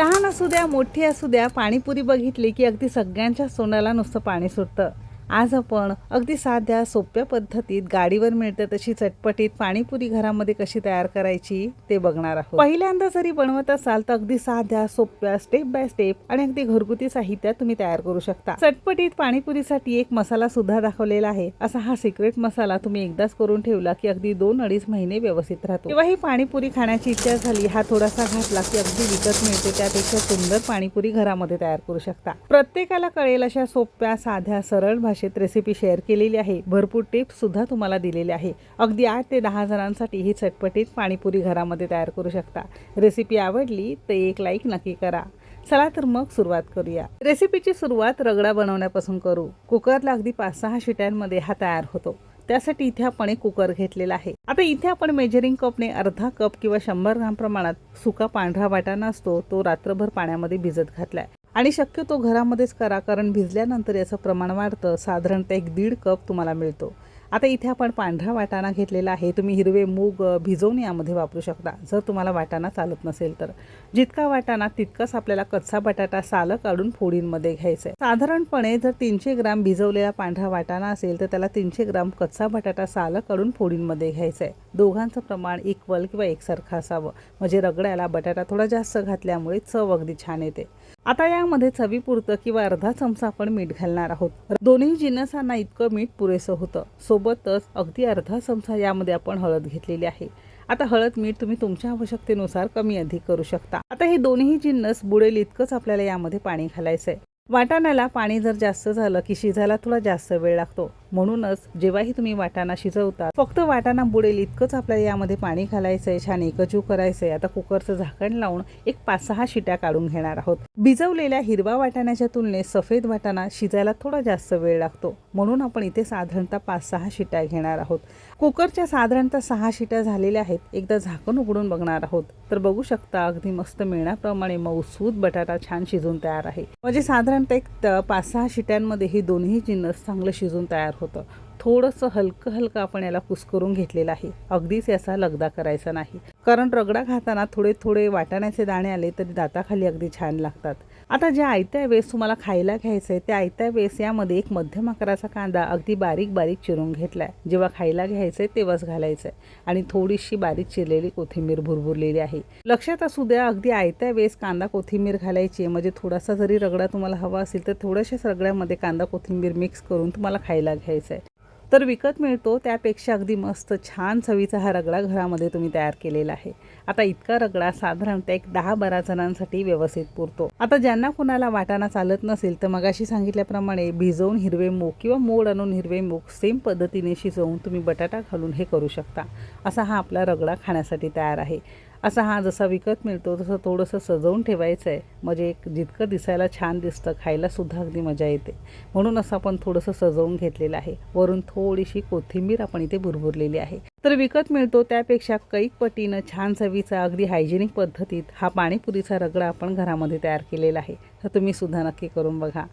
लहान असू द्या मोठी असू द्या पाणीपुरी बघितली की अगदी सगळ्यांच्या सोन्याला नुसतं पाणी सुटतं. आज आपण अगदी साध्या सोप्या पद्धतीत गाडीवर मिळते तशी चटपटीत पाणीपुरी घरामध्ये कशी तयार करायची ते बघणार आहोत. पहिल्यांदा जरी बनवत असाल तर अगदी साध्या सोप्या स्टेप बाय स्टेप आणि अगदी घरगुती साहित्यात तुम्ही तयार करू शकता. चटपटीत पाणीपुरीसाठी एक मसाला सुद्धा दाखवलेला आहे. असा हा सिक्रेट मसाला तुम्ही एकदाच करून ठेवला की अगदी दोन अडीच महिने व्यवस्थित राहतो. तेव्हा ही पाणीपुरी खाण्याची इच्छा झाली हा थोडासा घातला की अगदी विकत मिळते. त्यापेक्षा सुंदर पाणीपुरी घरामध्ये तयार करू शकता. प्रत्येकाला कळेल अशा सोप्या साध्या सरळ भाषेत रेसिपी शेअर केलेली आहे. भरपूर टिप्स सुद्धा तुम्हाला दिलेली आहे. अगदी आठ ते दहा जणांसाठी ही चटपटीत पाणीपुरी घरामध्ये तयार करू शकता. रेसिपी आवडली तर एक लाईक नक्की करा. चला तर मग सुरुवात करूया. रेसिपीची सुरुवात रगडा बनवण्यापासून करू. कुकरला अगदी पाच सहा शिट्यांमध्ये हा तयार होतो. त्यासाठी इथे आपण एक कुकर घेतलेला आहे. आता इथे आपण मेजरिंग कपने अर्धा कप किंवा शंभर ग्राम प्रमाणात सुका पांढरा वाटाणा असतो तो रात्रभर पाण्यामध्ये भिजत घातलाय. आणि शक्यतो घरामध्येच करा कारण भिजल्यानंतर याचं प्रमाण वाढतं. साधारणतः एक दीड कप तुम्हाला मिळतो. आता इथे आपण पांढरा वाटाणा घेतलेला आहे. तुम्ही हिरवे मूग भिजवून यामध्ये वापरू शकता. जर तुम्हाला वाटाणा चालत नसेल तर. जितका वाटाणा तितकाच आपल्याला कच्चा बटाटा सालं काढून फोडींमध्ये घ्यायचं आहे साधारणपणे जर तीनशे ग्राम भिजवलेला पांढरा वाटाणा असेल तर त्याला तीनशे ग्राम कच्चा बटाटा सालं काढून फोडींमध्ये घ्यायचं आहे दोघांचं प्रमाण इक्वल किंवा एकसारखं असावं. म्हणजे रगड्याला बटाटा थोडा जास्त घातल्यामुळे चव अगदी छान येते. आता यामध्ये चवीपुरतं किंवा अर्धा चमचा आपण मीठ घालणार आहोत. दोन्ही जिन्नसांना इतकं मीठ पुरेसं होतं. सोबतच अगदी अर्धा चमचा यामध्ये आपण हळद घेतलेली आहे. आता हळद मीठ तुम्ही तुमच्या आवश्यकतेनुसार कमी अधिक करू शकता. आता हे दोन्ही जिन्नस बुडेल इतकंच आपल्याला यामध्ये पाणी घालायचं आहे वाटाण्याला पाणी जर जास्त झालं की शिजायला थोडा जास्त वेळ लागतो. म्हणूनच जेव्हाही तुम्ही वाटाणा शिजवता फक्त वाटाणा बुडेल इतकंच आपल्याला यामध्ये पाणी घालायचंय छान एकजीव करायचंय. आता कुकरचं झाकण लावून एक पाच सहा शिट्या काढून घेणार आहोत. भिजवलेल्या हिरवा वाटाण्याच्या तुलनेत सफेद वाटाणा शिजायला थोडा जास्त वेळ लागतो. म्हणून आपण इथे साधारणतः पाच सहा शिट्या घेणार आहोत. कुकरच्या साधारणतः सहा शिट्या झालेल्या आहेत. एकदा झाकण उघडून बघणार आहोत. तर बघू शकता अगदी मस्त मिळण्याप्रमाणे मऊसूद बटाटा छान शिजून तयार आहे. म्हणजे साधारणतः एक पाच सहा शिट्यांमध्ये ही दोन्ही जिन्नस चांगलं शिजून तयार होतं. थोडंसं हलकं हलकं आपण याला कुस्करून घेतलेलं आहे. अगदीच याचा लगदा करायचा नाही. कारण रगडा खाताना थोडे थोडे वाटाण्याचे दाणे आले तरी दाताखाली अगदी छान लागतात. आता ज्या आयत्या वेळेस तुम्हाला खायला घ्यायचं आहे त्या आयत्या वेळेस यामध्ये एक मध्यम आकाराचा कांदा अगदी बारीक बारीक चिरून घेतला आहे जेव्हा खायला घ्यायचं आहे तेव्हाच घालायचं आहे आणि थोडीशी बारीक चिरलेली कोथिंबीर भुरभुरलेली आहे. लक्षात असू द्या अगदी आयत्या वेळेस कांदा कोथिंबीर घालायची आहे. म्हणजे थोडासा जरी रगडा तुम्हाला हवा असेल तर थोड्याशाच रगड्यामध्ये कांदा कोथिंबीर मिक्स करून तुम्हाला खायला घ्यायचं आहे तर विकत मिळतो त्यापेक्षा अगदी मस्त छान चवीचा हा रगडा घरामध्ये तुम्ही तयार केलेला आहे. आता इतका रगडा साधारणतः एक दहा बारा जणांसाठी व्यवस्थित पुरतो. आता ज्यांना कुणाला वाटाणा चालत नसेल तर मगाशी सांगितल्याप्रमाणे भिजवून हिरवे मूग किंवा मोड आणून हिरवे मूग सेम पद्धतीने शिजवून तुम्ही बटाटा घालून हे करू शकता. असा हा आपला रगडा खाण्यासाठी तयार आहे. असा हा जसा विकत मिळतो तसं थोडंसं सजवून ठेवायचं आहे म्हणजे एक जितकं दिसायला छान दिसतं खायला सुद्धा अगदी मजा येते. म्हणून असं आपण थोडंसं सजवून घेतलेलं आहे. वरून थोडीशी कोथिंबीर आपण इथे भुरभुरलेली आहे. तर विकत मिळतो त्यापेक्षा कैक पटीनं छान चवीचा अगदी हायजेनिक पद्धतीत हा पाणीपुरीचा रगडा आपण घरामध्ये तयार केलेला आहे. तर तुम्ही सुद्धा नक्की करून बघा.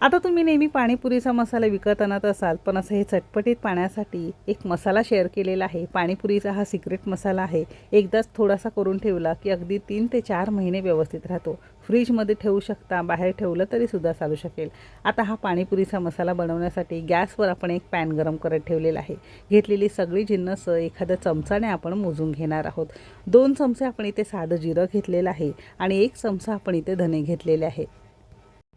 आता तुम्ही नेहमी पाणीपुरीचा मसाला विकत आणत असाल पण असं हे चटपटीत पाण्यासाठी एक मसाला शेअर केलेला आहे. पाणीपुरीचा हा सिक्रेट मसाला आहे. एकदाच थोडासा करून ठेवला की अगदी तीन ते चार महिने व्यवस्थित राहतो. फ्रीजमध्ये ठेवू शकता बाहेर ठेवलं तरी सुद्धा चालू शकेल. आता हा पाणीपुरीचा मसाला बनवण्यासाठी गॅसवर आपण एक पॅन गरम करत ठेवलेला आहे. घेतलेली सगळी जिन्नस एखाद्या चमचाने आपण मोजून घेणार आहोत. दोन चमचे आपण इथे साधं जिरं घेतलेलं आहे आणि एक चमचा आपण इथे धने घेतलेले आहे.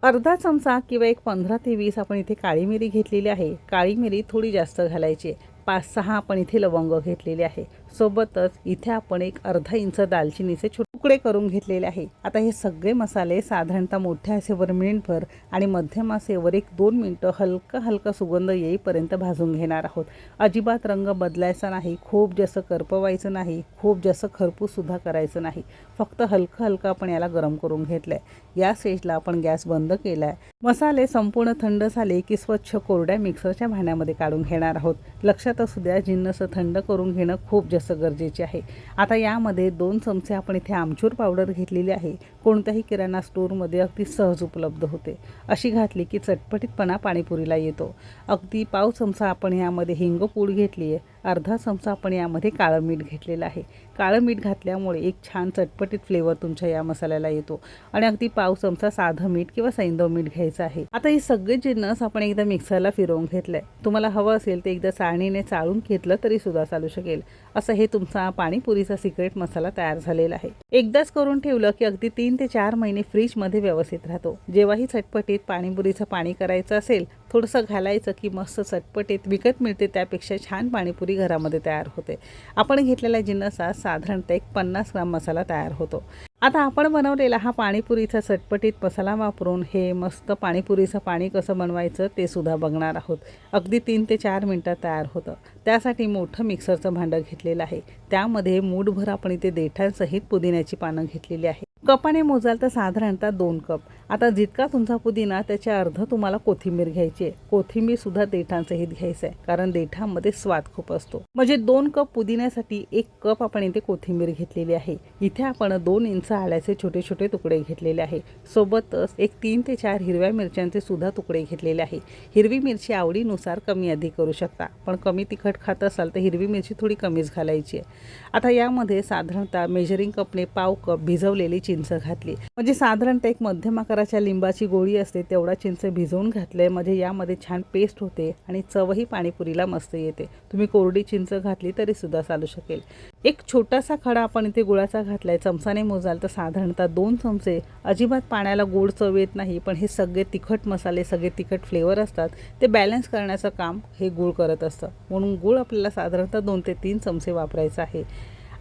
अर्धा चमचा किंवा एक पंधरा ते वीस आपण इथे काळी मिरी घेतलेली आहे. काळी मिरी थोडी जास्त घालायची आहे. पाच सहा आपण इथे लवंग घेतलेले आहे. सोबतच इथे आपण एक अर्धा इंच दालचिनीचे तुकडे करून घेतलेले आहे. आता हे सगळे मसाले साधारणतः मोठ्या आसेवर मिनिटभर आणि मध्यम आसेवर एक दोन मिनटं हलका हलका सुगंध येईपर्यंत भाजून घेणार आहोत. अजिबात रंग बदलायचा नाही खूप जास्त करपवायचं नाही खूप जास्त खरपूससुद्धा करायचं नाही. फक्त हलकं हलकं आपण याला गरम करून घेतलं आहे या स्टेजला आपण गॅस बंद केला आहे मसाले संपूर्ण थंड झाले की स्वच्छ कोरड्या मिक्सरच्या भांड्यामध्ये काढून घेणार आहोत. लक्षात असू द्या जिन्नस थंड करून घेणं खूप जास्त गरजेचे आहे. आता यामध्ये दोन चमचे आपण इथे आमचूर पावडर घेतलेली आहे. कोणत्याही किराणा स्टोअरमध्ये अगदी सहज उपलब्ध होते. अशी घातली की चटपटीतपणा पाणीपुरीला येतो. अगदी पाव चमचा आपण यामध्ये हिंग पूड घेतली आहे अर्धा चमचा आपण यामध्ये काळं मीठ घेतलेलं आहे. काळं मीठ घातल्यामुळे एक छान चटपटीत फ्लेवर तुमच्या या मसाल्याला येतो आणि अगदी पाव चमचा साधं मीठ किंवा सैंदव मीठ घ्यायचं आहे. आता हे सगळे जिन्नस आपण एकदा मिक्सरला फिरवून घेतलं आहे तुम्हाला हवं असेल ते एकदा चाळणीने चाळून घेतलं तरी सुद्धा चालू शकेल. असं हे तुमचा पाणीपुरीचा सिक्रेट मसाला तयार झालेला आहे. एकदाच करून ठेवलं की अगदी तीन ते चार महिने फ्रीजमध्ये व्यवस्थित राहतो. जेव्हाही चटपटीत पाणीपुरीचं पाणी करायचं असेल थोडंसं घालायचं की मस्त चटपटीत विकत मिळते त्यापेक्षा छान पाणीपुरी घरामध्ये तयार होते. आपण घेतलेल्या जिन्नसात साधारणतः एक पन्नास ग्राम मसाला तयार होतो. आता आपण बनवलेला हा पाणीपुरीचा चटपटीत मसाला वापरून हे मस्त पाणीपुरीचं पाणी कसं बनवायचं ते सुद्धा बघणार आहोत. अगदी तीन ते चार मिनटात तयार होतं. त्यासाठी मोठं मिक्सरचं भांडं घेतलेलं आहे. त्यामध्ये मूठभर आपण इथे देठांसहित पुदिन्याची पानं घेतलेली आहे कपाने मोजाल तर साधारणतः दोन कप. आता जितका तुमचा पुदिना त्याच्या अर्ध तुम्हाला कोथिंबीर घ्यायची आहे. कोथिंबीर सुद्धा देठांसहित घ्यायचं आहे कारण देठामध्ये स्वाद खूप असतो. म्हणजे दोन कप पुदिन्यासाठी एक कप आपण इथे कोथिंबीर घेतलेली आहे. इथे आपण दोन इंच आल्याचे छोटे छोटे तुकडे घेतलेले आहे. सोबतच एक तीन ते चार हिरव्या मिरच्यांचे सुद्धा तुकडे घेतलेले आहे. हिरवी मिरची आवडीनुसार कमी अधिक करू शकता पण कमी तिखट खात असाल तर हिरवी मिरची थोडी कमीच घालायची आहे. आता यामध्ये साधारणतः मेजरिंग कपने पाव कप भिजवलेली चिंच घातली. म्हणजे साधारणतः एक मध्यम आकाराच्या लिंबाची गोळी असते तेवढा चिंच भिजवून घातलंय. म्हणजे यामध्ये छान पेस्ट होते आणि चवही पाणीपुरीला मस्त येते. तुम्ही कोरडी चिंच घातली तरी सुद्धा चालू शकेल. एक छोटासा खडा आपण इथे गुळाचा घातलाय. चमचाने मोजाल तर साधारणतः दोन चमचे. अजिबात पाण्याला गोड चव येत नाही पण हे सगळे तिखट मसाले सगळे तिखट फ्लेवर असतात. ते बॅलन्स करण्याचं काम हे गुळ करत असतं. म्हणून गुळ आपल्याला साधारणतः दोन ते तीन चमचे वापरायचं आहे.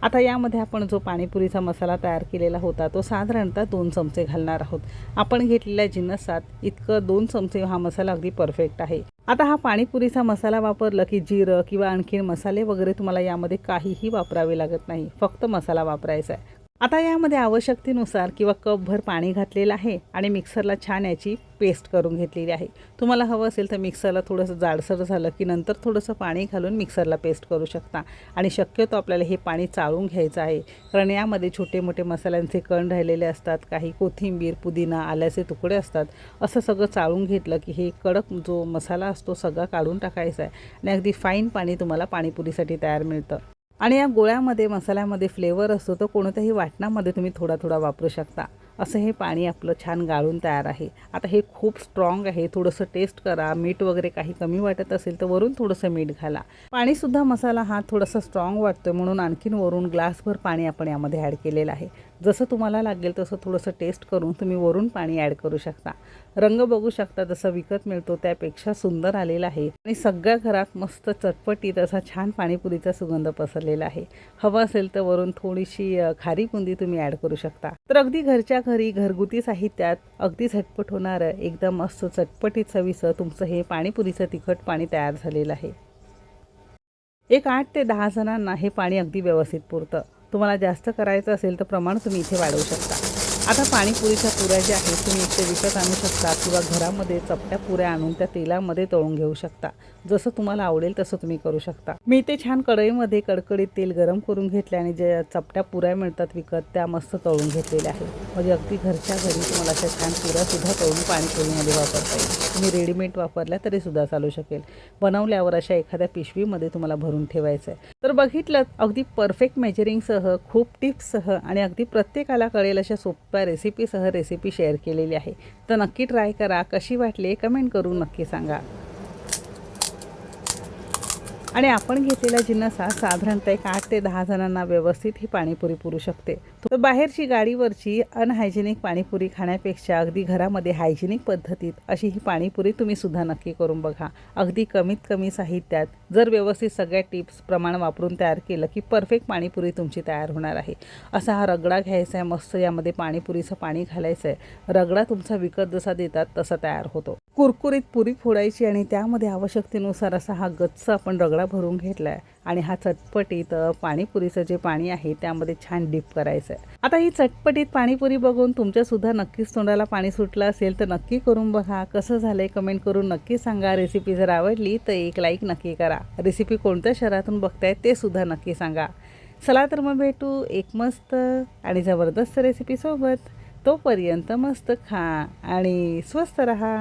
आता यामध्ये आपण जो पाणीपुरीचा मसाला तयार केलेला होता तो साधारणतः दोन चमचे घालणार आहोत. आपण घेतलेल्या जिन्नसात इतकं दोन चमचे हा मसाला अगदी परफेक्ट आहे. आता हा पाणीपुरीचा मसाला वापरला की जिरं किंवा आणखीन मसाले वगैरे तुम्हाला यामध्ये काहीही वापरावे लागत नाही. फक्त मसाला वापरायचा आहे. आता यामध्ये आवश्यकतेनुसार किंवा कपभर पाणी घातलेलं आहे आणि मिक्सरला छान याची पेस्ट करून घेतलेली आहे. तुम्हाला हवं असेल तर मिक्सरला थोडंसं जाडसर झालं की नंतर थोडंसं पाणी घालून मिक्सरला पेस्ट करू शकता. आणि शक्यतो आपल्याला हे पाणी चाळून घ्यायचं आहे. कारण यामध्ये छोटे मोठे मसाल्यांचे कण राहिलेले असतात काही कोथिंबीर पुदिना आल्याचे तुकडे असतात. असं सगळं चाळून घेतलं की हे कडक जो मसाला असतो सगळा काढून टाकायचा आहे. आणि अगदी फाईन पाणी तुम्हाला पाणीपुरीसाठी तयार मिळतं. आणि या गोळ्यामध्ये मसाल्यामध्ये फ्लेवर असतो तर कोणत्याही वाटणामध्ये तुम्ही थोडा थोडा वापरू शकता. असं हे पाणी आपलं छान गाळून तयार आहे. आता हे खूप स्ट्रॉंग आहे. थोडंसं टेस्ट करा. मीठ वगैरे काही कमी वाटत असेल तर वरून थोडंसं मीठ घाला. पाणीसुद्धा मसाला हा थोडासा स्ट्रॉंग वाटतोय म्हणून आणखीन वरून ग्लासभर पाणी आपण यामध्ये ॲड केलेलं आहे. जसं तुम्हाला लागेल तसं थोडंसं टेस्ट करून तुम्ही वरून पाणी ॲड करू शकता. रंग बघू शकता जसा विकत मिळतो त्यापेक्षा सुंदर आलेला आहे. आणि सगळ्या घरात मस्त चटपटीत असा छान पाणीपुरीचा सुगंध पसरलेला आहे. हवं असेल तर वरून थोडीशी खारी बुंदी तुम्ही ॲड करू शकता. तर अगदी घरच्या घरी घरगुती साहित्यात अगदी झटपट होणारं एकदम मस्त चटपटीत चवीचं तुमचं हे पाणीपुरीचं तिखट पाणी तयार झालेलं आहे. एक आठ ते दहा जणांना हे पाणी अगदी व्यवस्थित पुरतं. तुम्हाला जास्त करायचं असेल तर प्रमाण तुम्ही इथे वाढवू शकता. आता पाणीपुरीच्या पुऱ्या ज्या आहेत तुम्ही इथे विकत आणू शकता किंवा घरामध्ये चपट्या पुऱ्या आणून त्या तेलामध्ये तळून घेऊ शकता. जसं तुम्हाला आवडेल तसं तुम्ही करू शकता. मी इथे छान कढईमध्ये कडकडीत तेल गरम करून घेतले आणि जे चपट्या पुऱ्या मिळतात विकत त्या मस्त तळून घेतलेल्या आहेत. म्हणजे अगदी घरच्या घरी तुम्हाला अशा छान पुऱ्यासुद्धा तळून पाणीपुरीमध्ये वापरता येईल. तुम्ही रेडीमेड वापरल्या तरीसुद्धा चालू शकेल. बनवल्यावर अशा एखाद्या पिशवीमध्ये तुम्हाला भरून ठेवायचं आहे तर बघितलं अगदी परफेक्ट मेजरिंगसह खूप टिप्ससह आणि अगदी प्रत्येकाला कळेल अशा सोप्या रेसिपीसह रेसिपी शेअर केलेली आहे. तर नक्की ट्राय करा. कशी वाटली? कमेंट करून नक्की सांगा. आणि आपण घेतलेला जिन्नस साधारणतः एक आठ ते दहा जणांना व्यवस्थित ही पाणीपुरी पुरू शकते. तर बाहेरची गाडीवरची अनहायजेनिक पाणीपुरी खाण्यापेक्षा अगदी घरामध्ये हायजेनिक पद्धतीत अशी ही पाणीपुरी तुम्ही सुद्धा नक्की करून बघा. अगदी कमीत कमी साहित्यात जर व्यवस्थित सगळ्या टिप्स प्रमाण वापरून तयार केलं की परफेक्ट पाणीपुरी तुमची तयार होणार आहे. असा हा रगडा घ्यायचा आहे मस्त यामध्ये पाणीपुरीचं पाणी घालायचं आहे. रगडा तुमचा विकत जसा देतात तसा तयार होतो. कुरकुरीत पुरी फोडायची आणि त्यामध्ये आवश्यकतेनुसार असा हा गच्च आपण रगडा भरून घेतला आहे आणि हा चटपटीत पाणीपुरीचं जे पाणी आहे त्यामध्ये छान डीप करायचं आहे आता ही चटपटीत पाणीपुरी बघून तुमच्यासुद्धा नक्कीच तोंडाला पाणी सुटलं असेल तर नक्की करून बघा. कसं झालंय कमेंट करून नक्की सांगा. रेसिपी जर आवडली तर एक लाईक नक्की करा. रेसिपी कोणत्या शहरातून बघताय ते सुद्धा नक्की सांगा. चला तर मग भेटू एक मस्त आणि जबरदस्त रेसिपीसोबत तोपर्यंत मस्त खा आणि स्वस्त रहा.